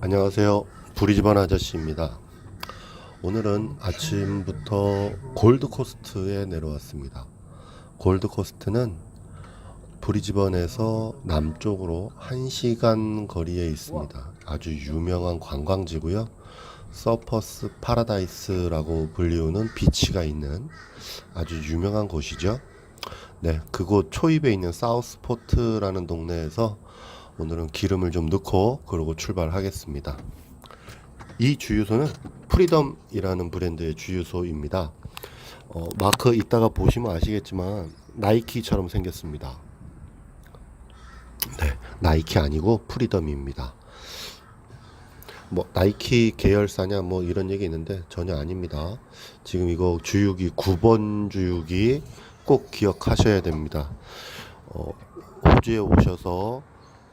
안녕하세요. 부리집안 아저씨입니다. 오늘은 아침부터 골드코스트에 내려왔습니다. 골드코스트는 부리집안에서 남쪽으로 1시간 거리에 있습니다. 아주 유명한 관광지고요. 서퍼스 파라다이스라고 불리우는 비치가 있는 아주 유명한 곳이죠. 네, 그곳 초입에 있는 사우스포트라는 동네에서 오늘은 기름을 좀 넣고 그러고 출발하겠습니다. 이 주유소는 프리덤이라는 브랜드의 주유소입니다. 어, 마크 이따가 보시면 아시겠지만 나이키처럼 생겼습니다. 네, 나이키 아니고 프리덤입니다. 뭐 나이키 계열사냐 뭐 이런 얘기 있는데 전혀 아닙니다. 지금 이거 주유기 9번 주유기 꼭 기억하셔야 됩니다. 어, 호주에 오셔서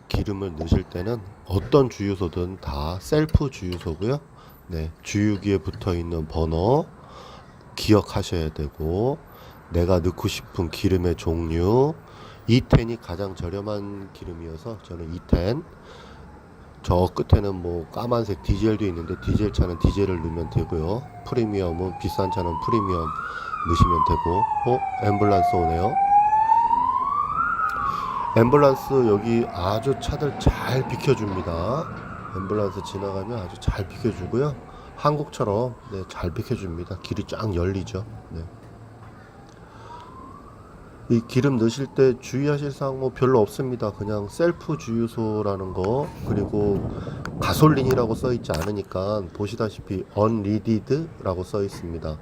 기름을 넣으실 때는 어떤 주유소든 다 셀프 주유소고요. 네, 주유기에 붙어 있는 번호 기억하셔야 되고 내가 넣고 싶은 기름의 종류 2텐이 가장 저렴한 기름이어서 저는 2텐 저 끝에는 뭐 까만색 디젤도 있는데 디젤 차는 디젤을 넣으면 되고요. 프리미엄은 비싼 차는 프리미엄 넣으시면 되고 어? 앰뷸런스 오네요. 앰뷸런스 여기 아주 차들 잘 비켜줍니다. 앰뷸런스 지나가면 아주 잘 비켜주고요. 한국처럼 네, 잘 비켜줍니다. 길이 쫙 열리죠. 네. 이 기름 넣으실 때 주의하실 사항 뭐 별로 없습니다. 그냥 셀프 주유소라는 거 그리고 가솔린이라고 써 있지 않으니까 보시다시피 unleaded라고 써 있습니다.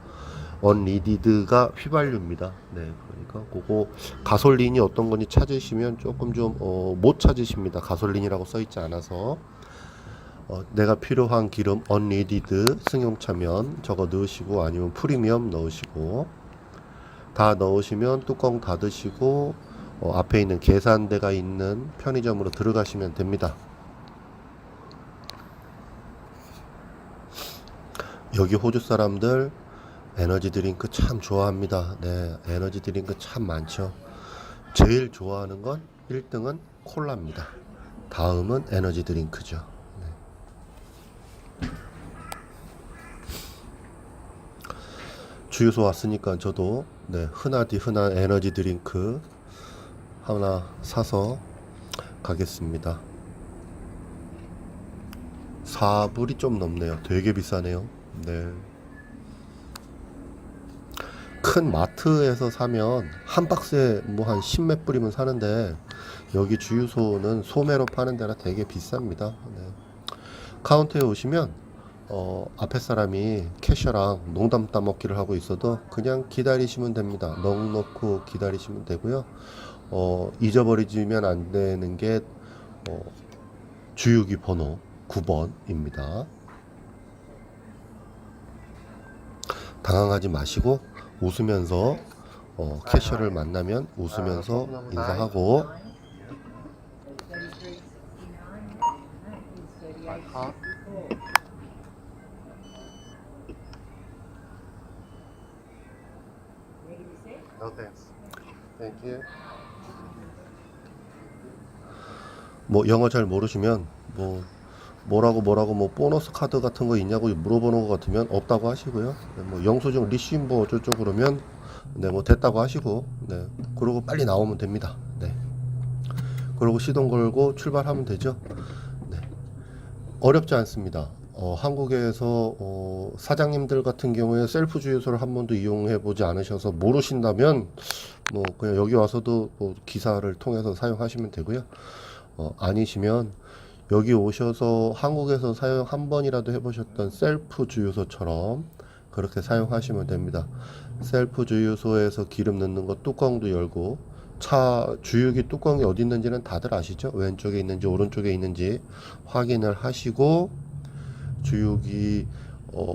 Unleaded가 휘발유입니다. 네, 그러니까 그거 가솔린이 어떤 건지 찾으시면 조금 좀못 찾으십니다. 가솔린이라고 써 있지 않아서 어, 내가 필요한 기름 unleaded 승용차면 저거 넣으시고 아니면 프리미엄 넣으시고 다 넣으시면 뚜껑 닫으시고 어, 앞에 있는 계산대가 있는 편의점으로 들어가시면 됩니다. 여기 호주 사람들 에너지 드링크 참 좋아합니다. 네, 에너지 드링크 참 많죠. 제일 좋아하는 건 1등은 콜라입니다. 다음은 에너지 드링크죠. 네. 주유소 왔으니까 저도 네, 흔하디 흔한 에너지 드링크 하나 사서 가겠습니다. 4불이 좀 넘네요. 되게 비싸네요. 네. 큰 마트에서 사면 한 박스에 뭐 한 10몇 불이면 사는데 여기 주유소는 소매로 파는 데라 되게 비쌉니다. 네. 카운터에 오시면 어, 앞에 사람이 캐셔랑 농담 따먹기를 하고 있어도 그냥 기다리시면 됩니다. 넉 놓고 기다리시면 되고요. 어, 잊어버리시면 안 되는 게 어, 주유기 번호 9번입니다. 당황하지 마시고 웃으면서 어, 캐셔를 만나면 웃으면서 인사하고. 뭐 영어 잘 모르시면 뭐 뭐라고 뭐라고 뭐 보너스 카드 같은 거 있냐고 물어보는 것 같으면 없다고 하시고요. 네, 뭐 영수증 리시브 뭐 어쩌고 그러면 네 뭐 됐다고 하시고 네 그러고 빨리 나오면 됩니다. 네 그러고 시동 걸고 출발하면 되죠. 네 어렵지 않습니다. 어, 한국에서 어, 사장님들 같은 경우에 셀프 주유소를 한 번도 이용해 보지 않으셔서 모르신다면 뭐 그냥 여기 와서도 뭐 기사를 통해서 사용하시면 되고요. 어, 아니시면 여기 오셔서 한국에서 사용 한 번이라도 해보셨던 셀프 주유소처럼 그렇게 사용하시면 됩니다. 셀프 주유소에서 기름 넣는 거 뚜껑도 열고 차 주유기 뚜껑이 어디 있는지는 다들 아시죠? 왼쪽에 있는지 오른쪽에 있는지 확인을 하시고 주유기 어,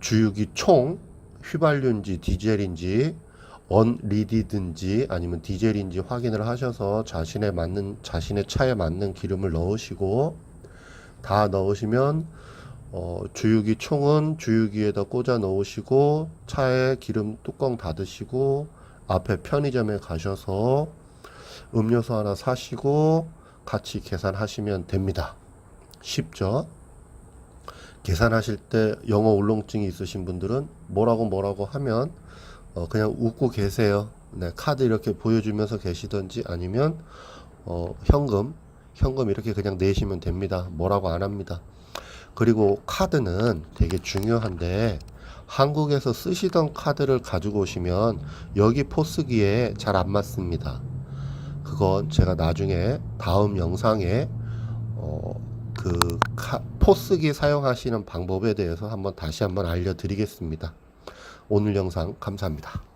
주유기 총 휘발유인지 디젤인지 언리디든지 아니면 디젤인지 확인을 하셔서 자신에 맞는 자신의 차에 맞는 기름을 넣으시고 다 넣으시면 어, 주유기 총은 주유기에다 꽂아 넣으시고 차에 기름 뚜껑 닫으시고 앞에 편의점에 가셔서 음료수 하나 사시고 같이 계산하시면 됩니다. 쉽죠. 계산하실 때 영어 울렁증이 있으신 분들은 뭐라고 뭐라고 하면 어, 그냥 웃고 계세요. 네, 카드 이렇게 보여주면서 계시든지 아니면 어, 현금, 현금 이렇게 그냥 내시면 됩니다. 뭐라고 안 합니다. 그리고 카드는 되게 중요한데 한국에서 쓰시던 카드를 가지고 오시면 여기 포스기에 잘 안 맞습니다. 그건 제가 나중에 다음 영상에 어, 그 카, 포스기 사용하시는 방법에 대해서 한번 다시 한번 알려드리겠습니다. 오늘 영상 감사합니다.